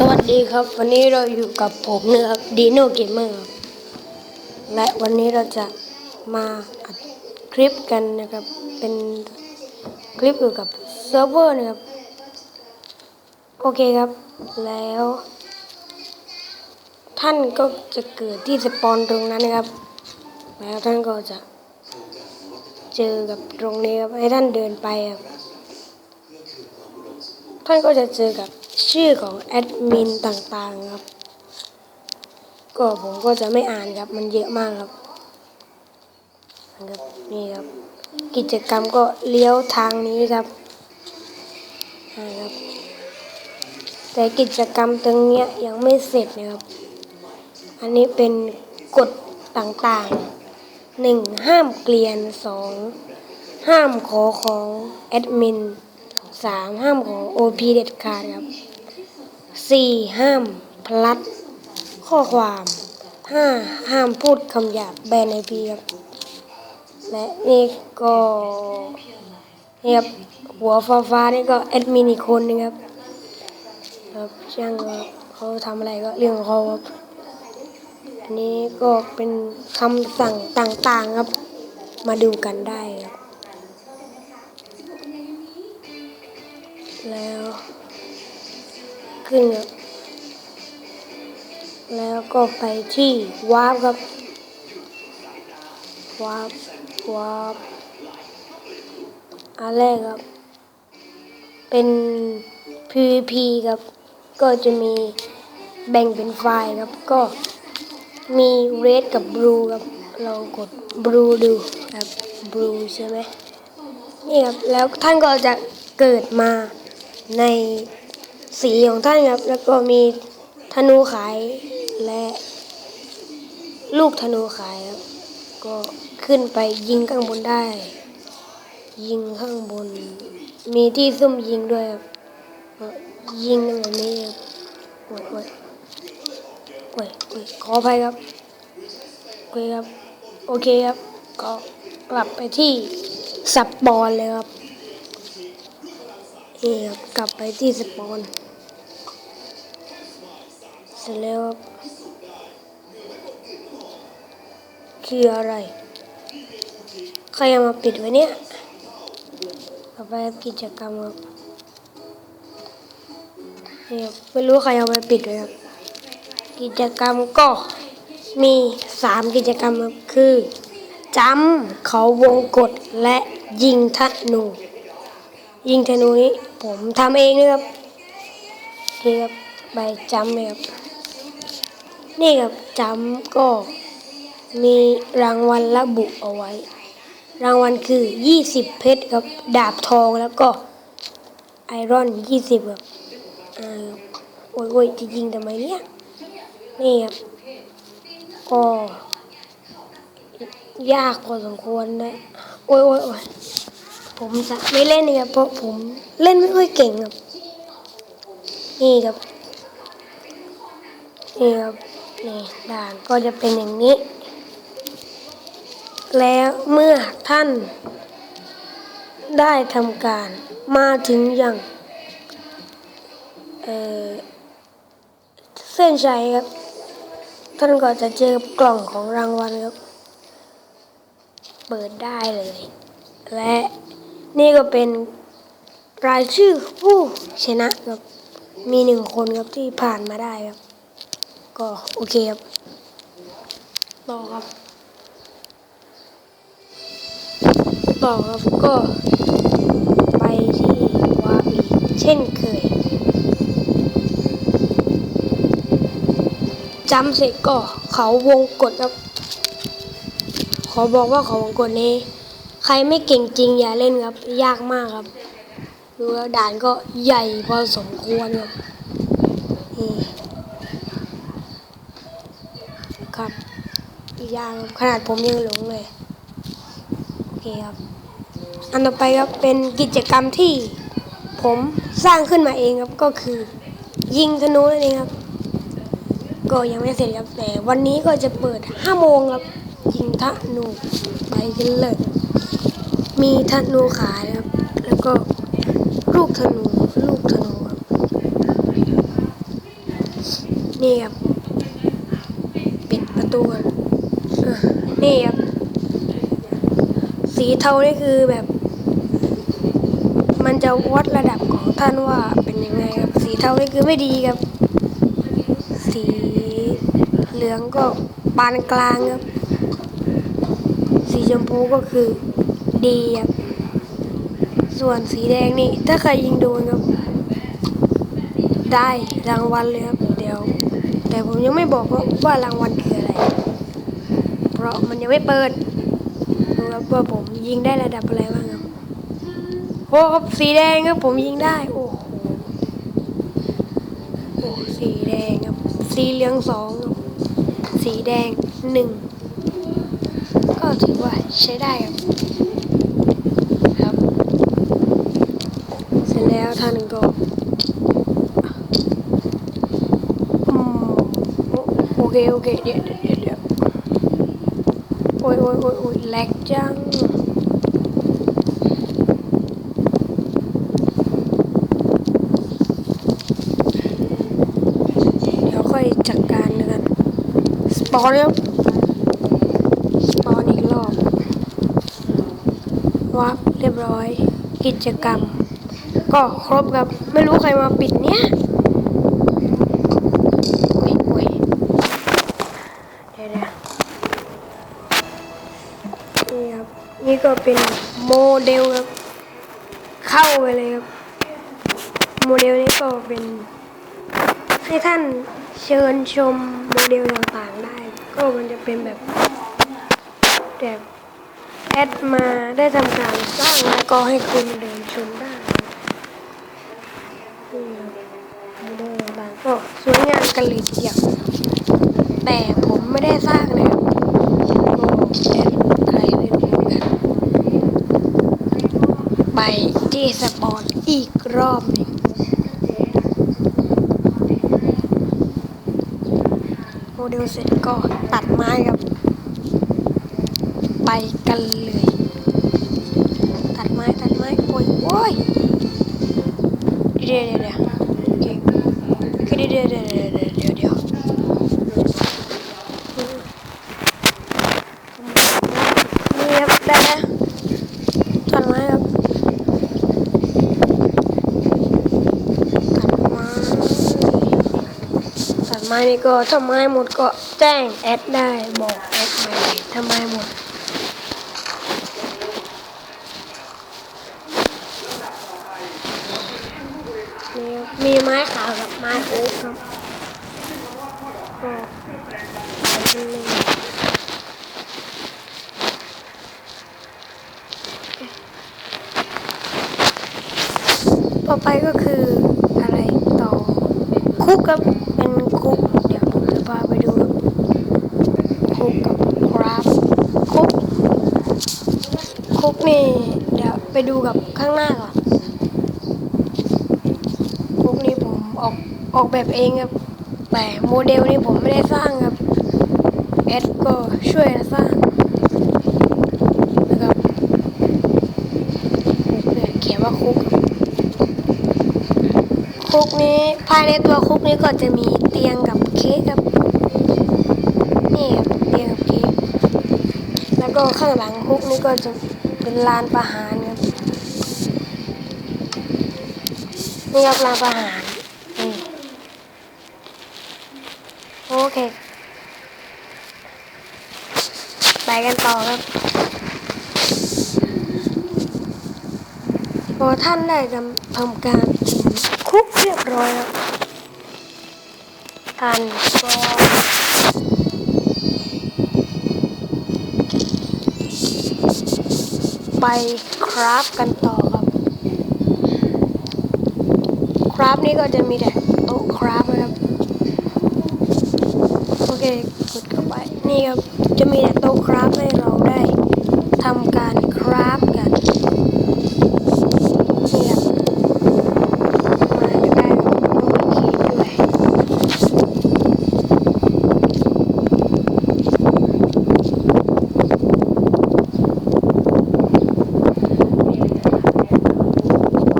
สวัสดีครับ วันนี้เราอยู่กับผมนะครับดีโนเกมเมอร์และวันนี้เราจะมาอัดคลิปกันนะครับ เป็นคลิปเกี่ยวกับเซิร์ฟเวอร์นะครับ โอเคครับ แล้ว ท่านก็จะเกิดที่สปอนตรงนั้นนะครับ แล้วท่านก็จะเจอกับตรงนี้ครับให้ท่านเดินไปครับท่านก็จะเจอกับ ชื่อของแอดมินต่างๆครับ ก็ผมก็จะไม่อ่านครับ มันเยอะมากครับนะครับนี่ครับ กิจกรรมก็เลี้ยวทางนี้ครับนะครับ แต่กิจกรรมตรงเนี้ยยังไม่เสร็จนะครับ อันนี้เป็นกฎต่างๆหนึ่งห้ามเกลียนสองห้ามขอของแอดมิน สามห้ามของ OP เด็ดขาดครับสี่ห้ามพลัด ข้อความห้าห้ามพูดคำหยาบแบนไอพีครับ และนี่ก็นี่ครับหัวฟ้าฟ้าๆนี่ก็แอดมินอีกคนนึงครับครับช่างก็เขาทำอะไรก็เรื่องของเขาครับอันนี้ก็เป็นคำสั่งต่างๆครับ มาดูกันได้ครับ แล้ว ขึ้นครับ แล้วก็ไปที่วาร์ปครับวาร์ปวาร์ปอันแรกครับ เป็น PVP ครับ ก็จะมีแบ่งเป็นไฟล์ครับ ก็มี red กับ blue ครับลองกด blue ดูครับ blue ใช่ไหมนี่ครับ แล้วท่านก็จะเกิดมา ในสีของท่านครับ แล้วก็มีธนูขายและ ลูกธนูขายครับ ก็ขึ้นไปยิงข้างบนได้ ยิงข้างบน มีที่ซุ่มยิงด้วยครับยิงแบบนี้โอ้ยโอ้ยโอ้ยโอ้ยขออภัยครับโอเคครับ โอเคครับ ก็กลับไปที่สับบอลเลยครับ นี่ครับกลับไปที่สปอนเสร็จแล้วครับคืออะไร ใครเอามาปิดไว้เนี่ยต่อไปกิจกรรมครับนี่ครับไม่รู้ใครเอาไปปิดไว้ครับกิจกรรมก็มีสามกิจกรรมครับคือจำเขาวงกดและยิงธนู ยิงธนูนี้ ผมทำเองนะครับนี่ครับใบจำเลยครับนี่ครับจำก็มีรางวัลระบุเอาไว้ รางวัลคือ 20 เพชรครับดาบทองแล้วก็ไอรอน 20ครับอ่าโอ้ยโอ้ยจะยิงทำไมเนี่ยนี่ครับก็ยากพอสมควรนะ โอ้ยโอ้ยโอ้ย ผมจะไม่เล่นนะครับเพราะผมเล่นไม่ค่อยเก่งครับ นี่ครับ นี่ครับ นี่ด่านก็จะเป็นอย่างนี้ แล้วเมื่อท่าน ได้ทำการมาถึงอย่างเออเส้นชัยครับ ท่านก็จะเจอกกล่องของรางวัลครับ เปิดได้เลย และ นี่ก็เป็นรายชื่อผู้ชนะครับมีหนึ่งคนครับที่ผ่านมาได้ครับ ก็โอเคครับต่อครับต่อครับก็ไปที่วาบีเช่นเคยจำเสร็จก็เขาวงกดครับ ขอบอกว่าเขาวงกดนี้ ใครไม่เก่งจริงอย่าเล่นครับ ยากมากครับ ดูแล้วด่านก็ใหญ่พอสมควรครับครับยากขนาดผมยังหลงเลย โอเคครับ อันต่อไปครับเป็นกิจกรรมที่ผมสร้างขึ้นมาเองครับก็คือ ยิงธนูนั่นเองครับ ก็ยังไม่เสร็จครับแต่วันนี้ก็จะเปิด5โมงครับ ยิงธนูไปกันเลย มีธนูขายครับ แล้วก็ลูกธนูลูกธนูครับนี่ครับปิดประตูนนี่ครับสีเทานี่คือแบบ มันจะวัดระดับของท่านว่าเป็นยังไงครับ สีเทานี่คือไม่ดีครับ สีเหลืองก็ปานกลางครับ สีชมพูก็คือ ดีครับส่วนสีแดงนี่ ถ้าใครยิงโดนครับ ได้รางวัลเลยครับ เดี๋ยว แต่ผมยังไม่บอกว่าว่ารางวัลคืออะไร เพราะมันยังไม่เปิดดูครับว่าผมยิงได้ระดับอะไรบ้างครับโอ้ครับสีแดงครับผมยิงได้ โอ้โหโอ้สีแดงครับ สีเหลืองสองครับสีแดงหนึ่งก็ถือว่าใช้ได้ครับ เสร็จแล้วท่านก็โอเคโอเคเดี๋ยวเดี๋ยวเดี๋ยวเดี๋ยวโอ้ยโอ้ยโอ้ยโอ้ยแลกจังเดี๋ยวค่อยจัดการกันสปอนครับสปอนอีกรอบวับเรียบร้อย กิจกรรม ก็ครบครับ ไม่รู้ใครมาปิดเนี่ยโอ้ยโอ้ยเดะเดี๋ยวนี่ครับ นี่ก็เป็นโมเดลครับ เข้าไปเลยครับ โมเดลนี้ก็เป็น ให้ท่านเชิญชมโมเดลต่างๆได้ ก็มันจะเป็นแบบแบบแอดมาได้ทำการสร้างแล้วก็ให้คุณเดินชมได้ ก็สวยงามกันเลยทีเดียว แต่ผมไม่ได้สร้างนะครับก็แอดใครไม่รู้กันไปที่สปอร์ตอีกรอบหนึงโมเดลเสร็จก็ตัดไม้ครับ ไปกันเลย ตัดไม้ตัดไม้โอ้ยโอ้ยเดี๋ยวเดี๋ยวเดี๋ยว คโอเคเดี๋ยวเดี๋ยวเดี๋ยวเดี๋ยวเดี๋ยวเยวนี่ครับได้แล้วตัดไม้ครับตัดไม้ตัดไม้นี่ก็ถ้าไม้หมดก็แจ้งแอดได้บอกแอดไปเลยถ้าไม้หมด มีไม้ขาวกับไม้โอ๊กครับก็ต่อไปก็คืออะไรต่อ คุกครับเป็นคุก เดี๋ยวผมจะพาไปดู คุกกับคราฟคุก คุกนี่ เดี๋ยวไปดูกับข้างหน้าก่อน คุกนี่ผมอ อกอกแบบเองครับ แต่โมเดลนี่ผมไม่ได้สร้างครับแอดก็ช่วยสร้างนะครับเนี่ยเขียนว่าคุก คุกนี้ภายในตัวคุกนี้ก็จะมีเตียงกับเค้กครับนี่ครับเตียงกับเค้กแล้วก็ข้างหลังคุกนี้ก็จะเป็นลานประหารครับนี่ครับลานประหารนี่โอเค ไปกันต่อครับพอท่านได้ทำทำการคุกเรียบร้อยแล้วท่านก็ไปคราฟกันต่อครับ คราฟนี่ก็จะมีแต่โต๊ะคราฟนะครับ โอเค กดเข้าไป นี่ครับ จะมีแต่โต๊ะคราฟให้เราได้ทำการคราฟกัน นี่ครับ มาก็ได้ต้องมาขีดด้วย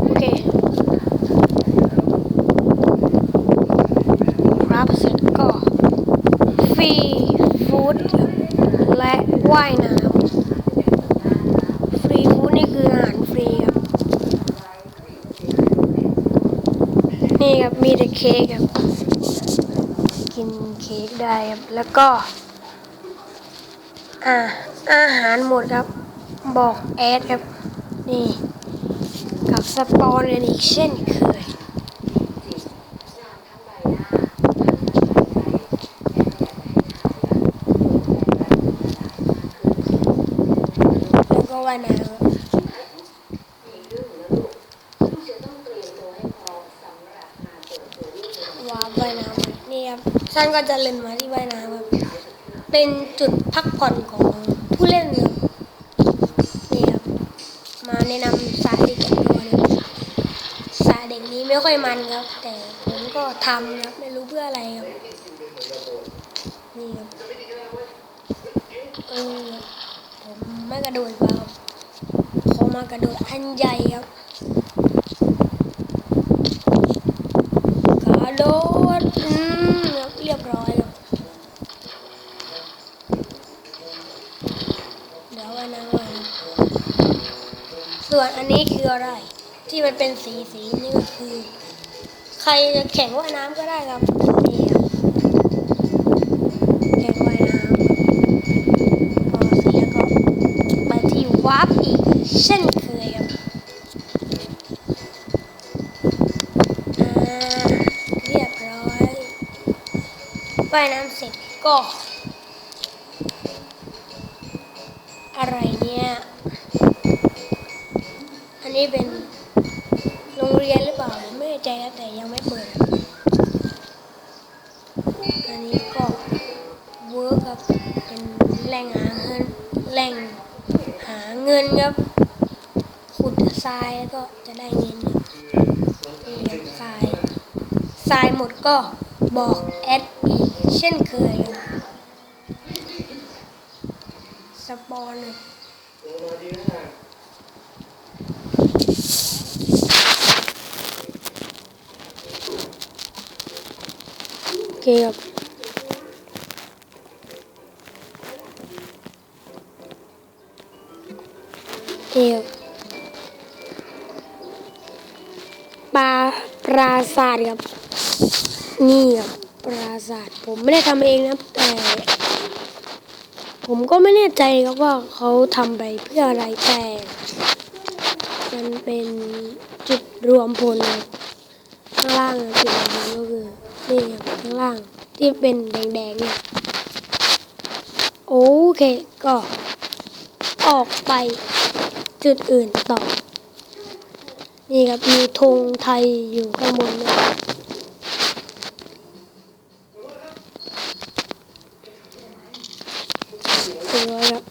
โอเคครับเสร็จ นี่ครับมี แต่เค้กครับ กินเค้กได้ครับ แล้วก็ อ่า อาหารหมดครับ บอกแอดครับ นี่ กับสปอนกันอีกเช่นเคยแล้วก็ว่ายน้ำครับว้าบว่ายน้ำครับนี่ครับ ท่านก็จะเล่นมาที่ว่ายน้ำครับเป็นจุดพักผ่อนของผู้เล่นครับนี่ครับ มาแนะนำสายเด็กกันด้วยนะครับสายเด็กนี้ไม่ค่อยมันครับ แต่ผมก็ทำครับไม่รู้เพื่ออะไรครับนี่ครับเออผมไม่กระโดดครับผมมากระโดดอันใหญ่ครับกระโดดอืมครับเรียบร้อยครับเดี๋ยวไว้นะไว้นะ ส่วนอันนี้คืออะไร ที่มันเป็นสีสีนี่ก็คือ ใครจะแข่งว่ายน้ำก็ได้ครับนี่ครับแข่งว่ายน้ำพอเสียก็ไปที่วาร์ปอีกเช่นเคยครับเรียบร้อยว่ายน้ำเสร็จก็ อะไรเนี่ย นนี้เป็นโรงเรียนหรือเปล่าผมไม่แน่ใจนะแต่ยังไม่เปิด อันนี้ก็เวิร์กครับ เป็นแหล่งหาเงินแหล่งหาเงินครับ ขุดทรายแล้วก็จะได้เงินครับนี่ครับทรายทรายหมดก็บอกแอดอีกเช่นเคยครับสปอนครับ เคครับเอวปลาปราศาสตร์ครับ นี่ครับปราศาสตร์ผมไม่ได้ทำเองนะแต่ ผมก็ไม่แน่ใจครับว่าเขาทำไปเพื่ออะไรแต่มันเป็นจุดรวมพลข้างล่างจุดรวมพลก็คือ นี่ครับข้างล่างที่เป็นแดงๆเนี่ยโอเคก็ ออกไปจุดอื่นต่อ นี่ครับมีธงไทยอยู่ข้างบนด้วยสวยครับ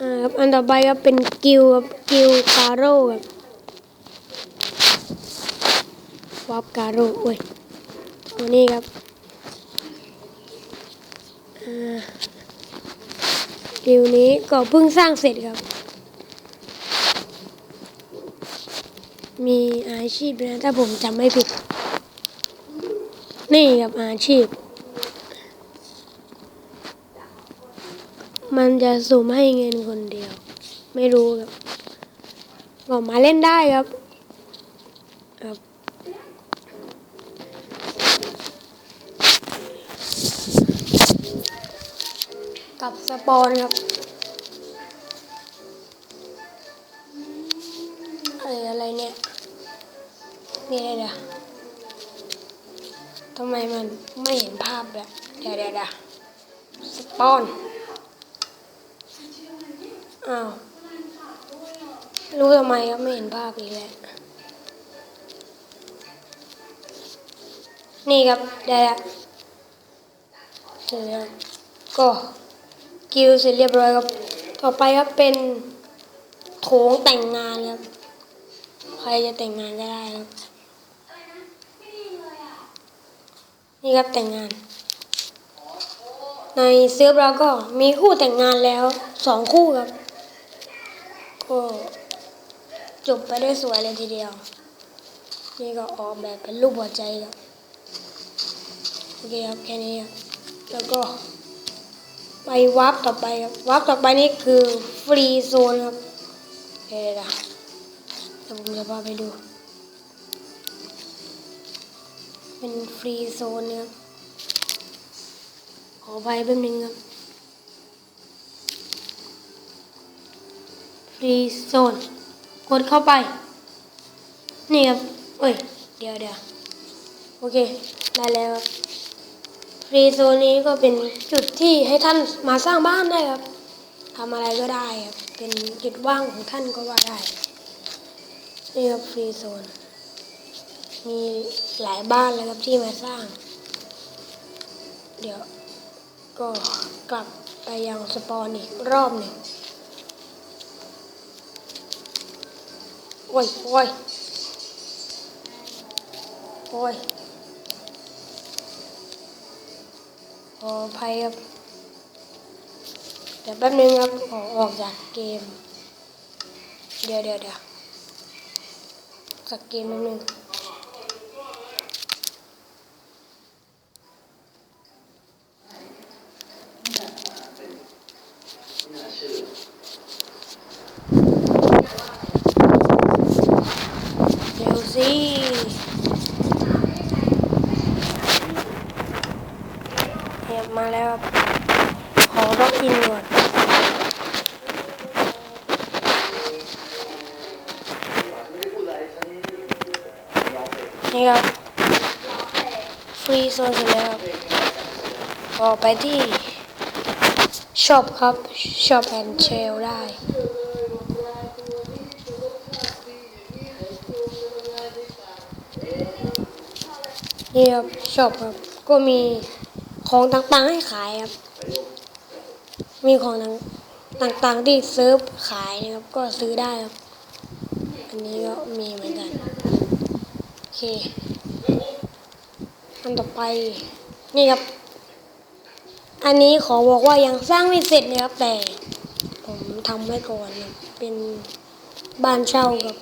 อ่าครับอันต่อไปครับเป็นกิวครับกิวคาโร่ครับ วับการโร่โอ้ยตัวนี้ครับอ่ากิวนี้ก็เพิ่งสร้างเสร็จครับ มีอาชีพนะถ้าผมจำไม่ผิด นี่ครับอาชีพ มันจะสุ่มให้เงินคนเดียว ไม่รู้ครับบอกมาเล่นได้ครับ กับสปอนครับเอออะไรเนี่ยนี่เลยเดี๋ยวทำไมมันไม่เห็นภาพเดี๋ยเดี๋ยวเดี๋ยวสปอนอ้าวรู้ทำไมครับไม่เห็นภาพอีกแล้วนี่ครับได้แล้วเสร็จแล้วก็ กิวเสร็จเรียบร้อยครับ ต่อไปครับเป็นโถงแต่งงานครับ ใครจะแต่งงานก็ได้ครับ นี่ครับแต่งงาน ในเซิร์ฟเราก็มีคู่แต่งงานแล้วสองคู่ครับก็จบไปได้สวยเลยทีเดียว นี่ก็ออกแบบเป็นรูปหัวใจครับ โอเคครับแค่นี้ครับแล้วก็ ไปวาร์ปต่อไปครับวาร์ปต่อไปนี่คือฟรีโซนครับเดี๋ยวๆๆเดี๋ยวผมจะพาไปดู เป็นฟรีโซนเนะครับขอไปแป๊บนึงครับฟรีโซนกดเข้าไป นี่ครับเอ้ย เดี๋ยวเดี๋ยวโอเค ได้แล้วครับ ฟรีโซนนี้ก็เป็นจุดที่ให้ท่านมาสร้างบ้านได้ครับทำอะไรก็ได้ครับ เป็นจุดว่างของท่านก็ว่าได้นี่ครับฟรีโซน มีหลายบ้านเลยครับที่มาสร้าง เดี๋ยวก็กลับไปยังสปอนอีกรอบหนึ่งโอ้ยโอ้ยโอ้ย ขออภัยครับ เดี๋ยวแป๊บนึงครับขอออกจากเกม เดี๋ยวเดี๋ยวเดี๋ยวจากเกมแป๊บนึง เร็วสิเงียบมาแล้วครับขอล็อกอินก่อน นี่ครับ ฟรีโซนเสร็จแล้วครับก็ไปที่ช็อปครับช็อปแอนเชลได้นี่ครับช็อปครับ ก็มีของต่างๆให้ขายครับ มีของต่างๆที่เซิร์ฟขายนะครับ ก็ซื้อได้ครับ อันนี้ก็มีเหมือนกัน เคอันต่อไป นี่ครับ อันนี้ขอบอกว่ายังสร้างไม่เสร็จนะครับ แต่ ผมทำไว้ก่อนเป็นบ้านเช่าครับ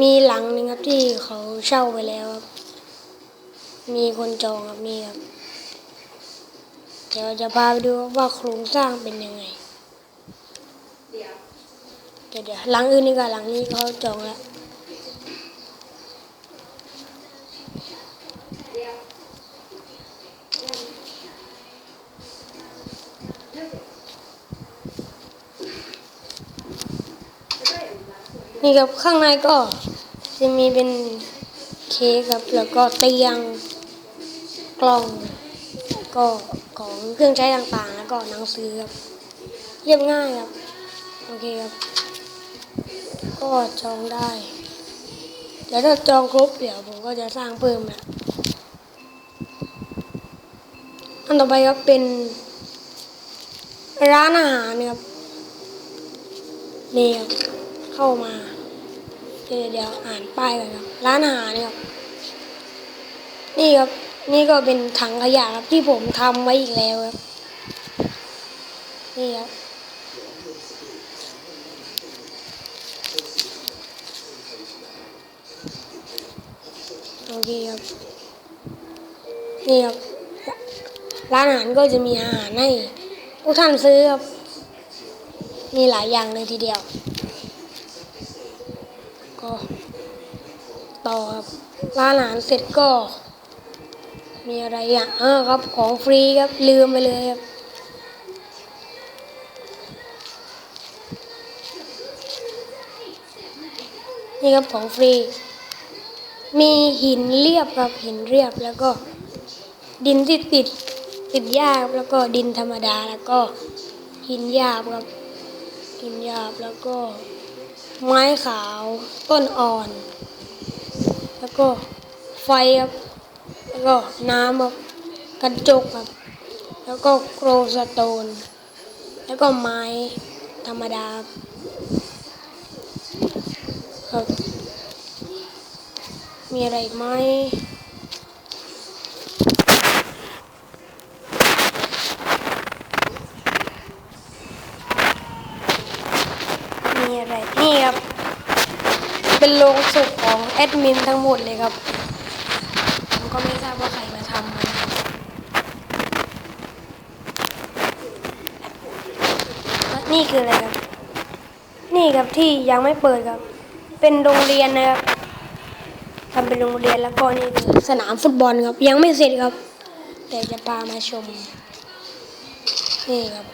มีหลังหนึงครับที่เขาเช่าไปแล้วครับ มีคนจองครับนี่ครับเดี๋ยวจะพาไปดูว่าโครงสร้างเป็นยังไง เดี๋ยวเดี๋ยวหลังอื่นนี่กับหลังนี้เขาจองแล้ว นี่ครับข้างในก็จะมีเป็นเค้กครับแล้วก็เตียงกล่อง ก็ของเครื่องใช้ต่างๆ แล้วก็หนังสือครับเรียบง่ายครับ โอเคครับ ก็จองได้เดี๋ยวถ้าจองครบเดี๋ยวผมก็จะสร้างเพิ่มนะอันต่อไปครับเป็นร้านอาหารนะครับนี่ครับเข้ามา ดี๋ยวเดี๋ยวอ่านป้ายก่อนครับร้านอาหารเนี่ยครับนี่ครับ นี่ก็เป็นถังขยะครับที่ผมทำไว้อีกแล้วครับ นี่ครับโอเคครับ นี่ครับ ร้านอาหารก็จะมีอาหารให้ทุกท่านซื้อครับ มีหลายอย่างเลยทีเดียว ก็ ต่อครับร้านอาหารเสร็จก็ มีอะไรอะเออครับของฟรีครับลืมไปเลยครับนี่ครับของฟรี มีหินเรียบครับหินเรียบแล้วก็ดินที่ติดติดหญ้าบแล้วก็ดินธรรมดาแล้วก็หินหยาบครับหินหยาบแล้วก็ไม้ขาวต้นอ่อน แล้วก็ไฟครับ แล้วก็น้ำครับกระจกครับ แล้วก็โกรสโตน แล้วก็ไม้ธรรมดาครับ มีอะไรไหมอะไร นี่ครับ เป็นโรงศพของแอดมินทั้งหมดเลยครับ ผมก็ไม่ทราบว่าใครมาทำนครับและนี่คืออะไรครับ นี่ครับที่ยังไม่เปิดครับ เป็นโรงเรียนนะครับทำเป็นโรงเรียนแล้วก็นี่คือสนามฟุตบอลครับ ยังไม่เสร็จครับ แต่จะพามาชม นี่ครับ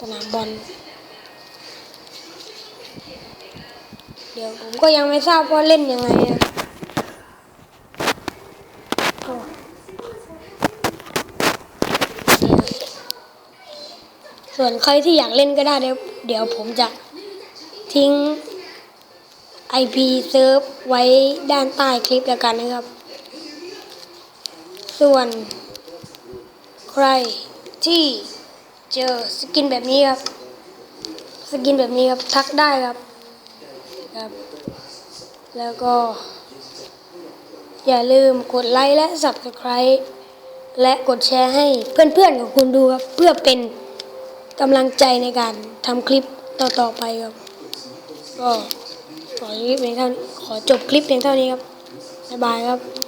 สนามบอล เดี๋ยวผมก็ยังไม่ทราบว่าเล่นยังไงนะก็นี่ครับส่วนใครที่อยากเล่นก็ได้เดี๋ยวเดี๋ยวผมจะทิ้ง IP เซิร์ฟไว้ด้านใต้คลิปแล้วกันนะครับ ส่วน ใครที่เจอสกินแบบนี้ครับ สกินแบบนี้ครับ ทักได้ครับ ครับ แล้วก็ อย่าลืมกดไลค์และ Subscribe และกดแชร์ให้เพื่อนๆของคุณดูครับ เพื่อเป็นกำลังใจในการทำคลิปต่อๆไปครับ ก็ขอคลิปเพียงเท่านี้ขอจบคลิปเพียงเท่านี้ครับ บ๊ายบายครับ